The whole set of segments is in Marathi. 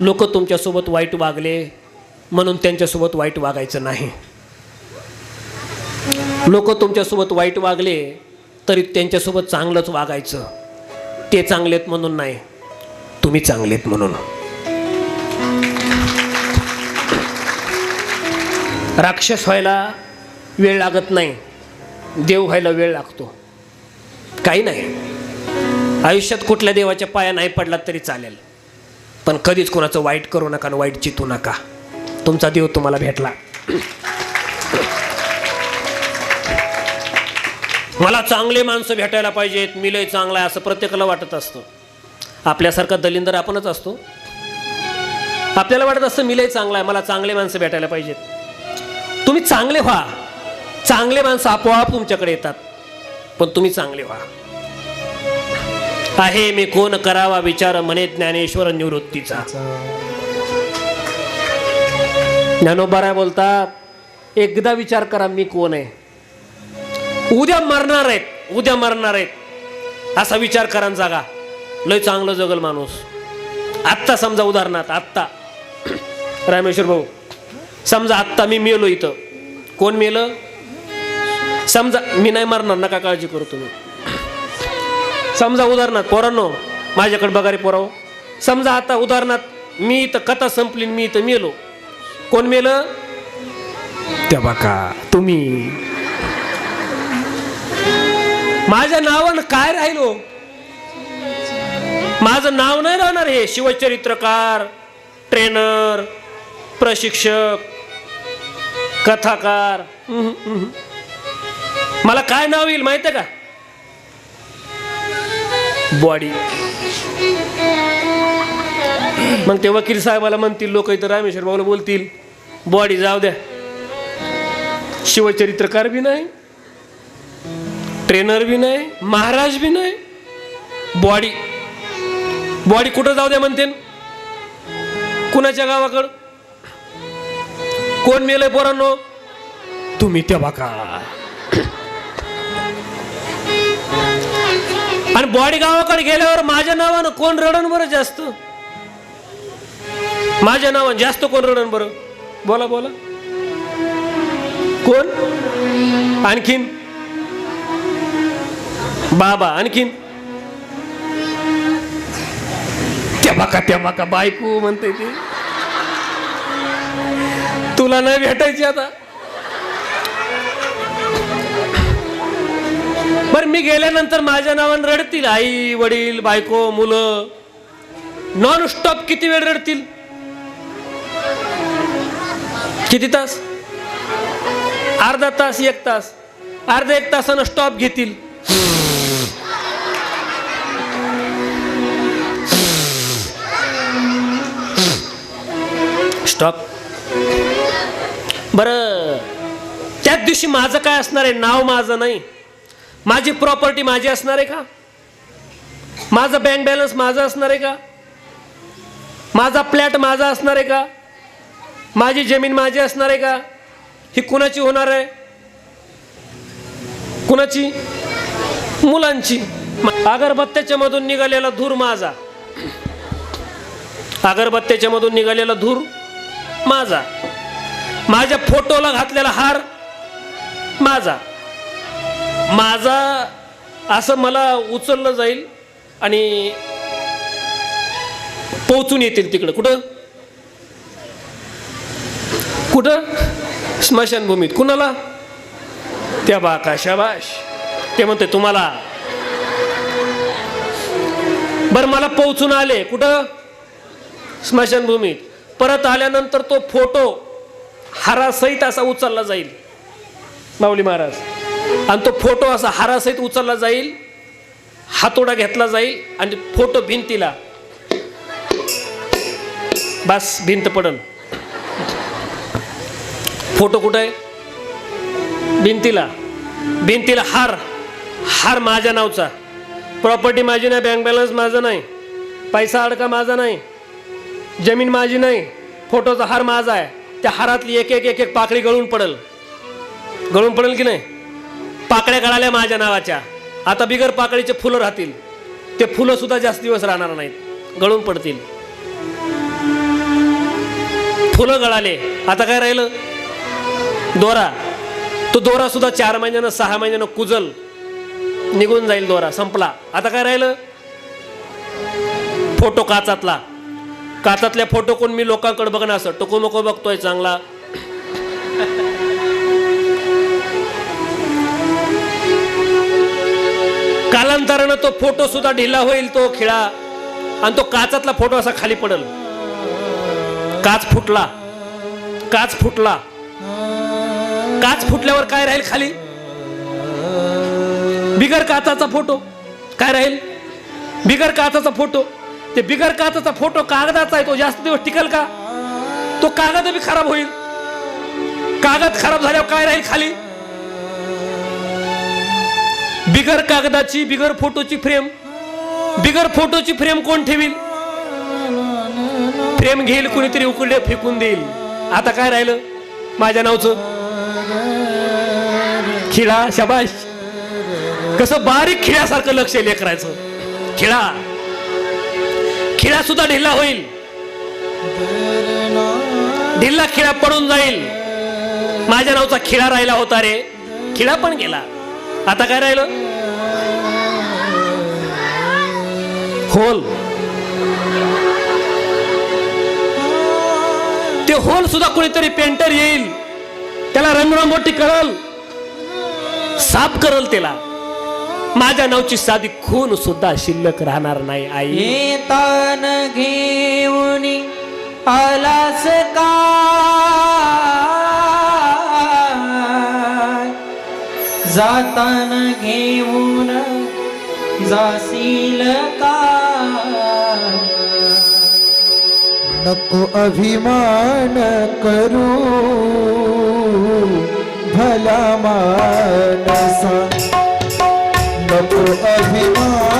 लोक तुमच्यासोबत वाईट वागले म्हणून त्यांच्यासोबत वाईट वागायचं नाही. लोक तुमच्यासोबत वाईट वागले तरी त्यांच्यासोबत चांगलंच वागायचं. ते चांगलेत म्हणून नाही तुम्ही चांगलेत म्हणून. राक्षस व्हायला वेळ लागत नाही देव व्हायला वेळ लागतो. काही नाही. आयुष्यात कुठल्या देवाच्या पाया नाही पडलात तरी चालेल. पण कधीच कोणाचं वाईट करू नका आणि वाईट चितू नका. तुमचा देव तुम्हाला भेटला. मला चांगले माणसं भेटायला पाहिजेत मी लय चांगला आहे असं प्रत्येकाला वाटत असतं. आपल्यासारखा दलिंदर आपणच असतो. आपल्याला वाटत असतं मी लय चांगला आहे मला चांगले माणसं भेटायला पाहिजेत. तुम्ही चांगले व्हा. चांगले माणसं आपोआप तुमच्याकडे येतात. पण तुम्ही चांगले व्हा. आहे मी कोण करावा विचार म्हणे ज्ञानेश्वर निवृत्तीचा. ज्ञानोबाराय बोलतात एकदा विचार करा मी कोण आहे. उद्या मरणार आहेत उद्या मरणार आहेत. असा विचार करा जागा. लय चांगलं जगल माणूस. आत्ता समजा उदाहरणार्थ आत्ता. रामेश्वर भाऊ समजा आत्ता मी मेलो इथं. कोण मेलं? समजा मी नाही मरणार नका काळजी करू तुम्ही. समजा उदाहरणार्थ पोरांनो माझ्याकडे बघा रे पोराव समजा आता उदाहरणार्थ मी इथं कथा संपली मी इथं मेलो. कोण मेलं? त्या बघा तुम्ही. माझ्या नावानं काय राहिलो? माझं नाव नाही राहणार हे. शिवचरित्रकार ट्रेनर प्रशिक्षक कथाकार. मला काय नाव येईल माहिती आहे का? बॉडी मग ते वकील साहेबाला म्हणतील लोक इथं रामेश्वर भाऊला बोलतील बॉडी जाऊ द्या. शिवचरित्रकार बी नाही ट्रेनर बी नाही महाराज बी नाही बॉडी बॉडी कुठं जाऊ द्या म्हणते? कुणाच्या गावाकडं? कोण मेलंय पोरांनो? तुम्ही त्या बाका. आणि बॉडी गावाकडे गेल्यावर माझ्या नावानं कोण रडण बरं जास्त? माझ्या नावानं जास्त कोण रडण बरं? बोला बोला. कोण? आणखीन? बाबा आणखीन? त्या बाका त्या बाका बायको म्हणते ती. तुला नाही भेटायची आता. बर मी गेल्यानंतर माझ्या नावानं रडतील आई वडील बायको मुलं. नॉन स्टॉप किती वेळ रडतील? किती तास? अर्धा तास एक तास. अर्धा एक तासानं स्टॉप घेतील. स्टॉप बरं त्याच दिवशी माझं काय असणार आहे? नाव माझं नाही. माझी प्रॉपर्टी माझी असणार आहे का? माझा बँक बॅलन्स माझा असणार आहे का? माझा फ्लॅट माझा असणार आहे का? माझी जमीन माझी असणार आहे का? ही कुणाची होणार आहे? कुणाची? मुलांची. अगरबत्त्याच्या मधून निघालेला धूर माझा. अगरबत्त्याच्या मधून निघालेला धूर माझा. माझ्या फोटोला घातलेला हार माझा. माझा असं मला उचललं जाईल आणि पोचून येतील तिकडं. कुठं? कुठं? स्मशानभूमीत. कुणाला? त्या बाका शाबाश. ते म्हणते तुम्हाला. बरं मला पोचून आले. कुठं? स्मशानभूमीत. परत आल्यानंतर तो फोटो हारासहित असा उचलला जाईल. माऊली महाराज. आणि तो फोटो असा हारासहित उचलला जाईल हातोडा घेतला जाईल आणि फोटो भिंतीला. बस भिंत पडन फोटो कुठं? आहे भिंतीला. भिंतीला हार हार माझ्या नावचा. प्रॉपर्टी माझी नाही बँक बॅलन्स माझा नाही. पैसा अडका माझा नाही. जमीन माझी नाही. फोटोचा हार माझा आहे. त्या हारातली एक एक एक एक पाकळी गळून पडल. गळून पडेल की नाही? पाकळ्या गळाल्या माझ्या नावाच्या. आता बिगर पाकळीचे फुलं राहतील. ते फुलं सुद्धा जास्त दिवस राहणार नाहीत. गळून पडतील. फुलं गळाले. आता काय राहिलं? दोरा. तो दोरा सुद्धा चार महिन्यानं सहा महिन्यानं कुजल. निघून जाईल दोरा. संपला. आता काय राहिलं? फोटो काचातला. काचातल्या फोटो कोण मी लोकांकडे बघणं असं? टोको मोको बघतोय चांगला. कालांतरानं तो फोटो सुद्धा ढिला होईल तो खिळा. आणि तो काचातला फोटो असा खाली पडल. काच फुटला. काच फुटला. काच फुटल्यावर काय राहील खाली? बिगर काचाचा फोटो. काय राहील? बिगर काचाचा फोटो. ते बिगर काचाचा फोटो कागदाचा आहे तो जास्त दिवस टिकल का? तो कागद बी खराब होईल. कागद खराब झाल्यावर काय राहील खाली? बिगर कागदाची बिगर फोटोची फ्रेम. बिगर फोटोची फ्रेम कोण ठेवील? फ्रेम घेईल कुणीतरी उकडले फेकून देईल. आता काय राहिलं? माझ्या नावचं? खिळा शबाश. कसं बारीक खिळ्यासारखं लक्ष आहे लेकरायचं खिळा. खिळा सुद्धा ढिल्ला होईल. ढिल्ला खिळा पडून जाईल. माझ्या नावचा खिळा राहिला होता रे. खिळा पण गेला. आता काय राहिलं? होल. ते होल सुद्धा कोणीतरी पेंटर येईल. त्याला रंगरंगोटी करल साफ करल त्याला. माझ्या नावची साधी खून सुद्धा शिल्लक राहणार नाही आई. तन घेऊन आलास का? जातान घेऊन जाशील का? नको अभिमान करू भला मानसा. नको अभिमान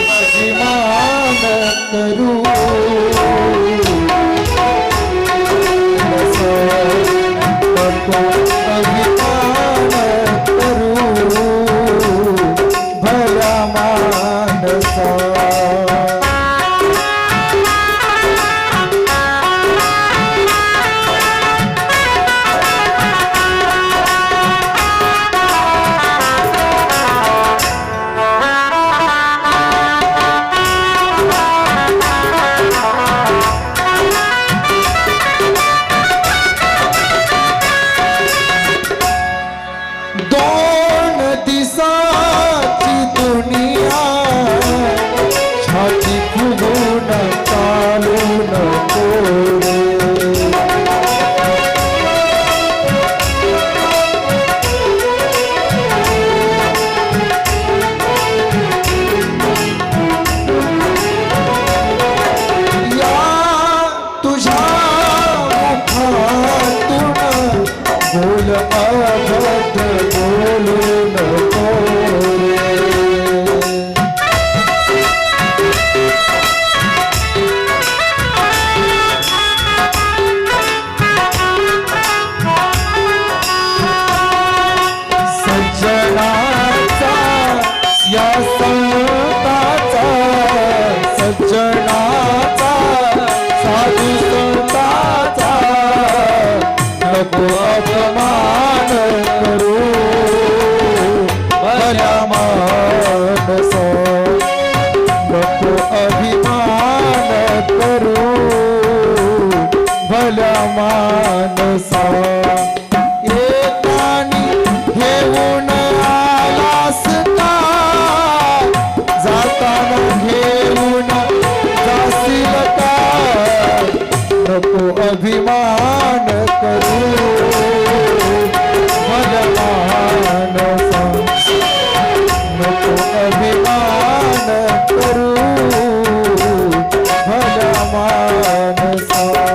अपमान करू भल्या मानसा नको अभिमान करू भल्या मानसा Thank.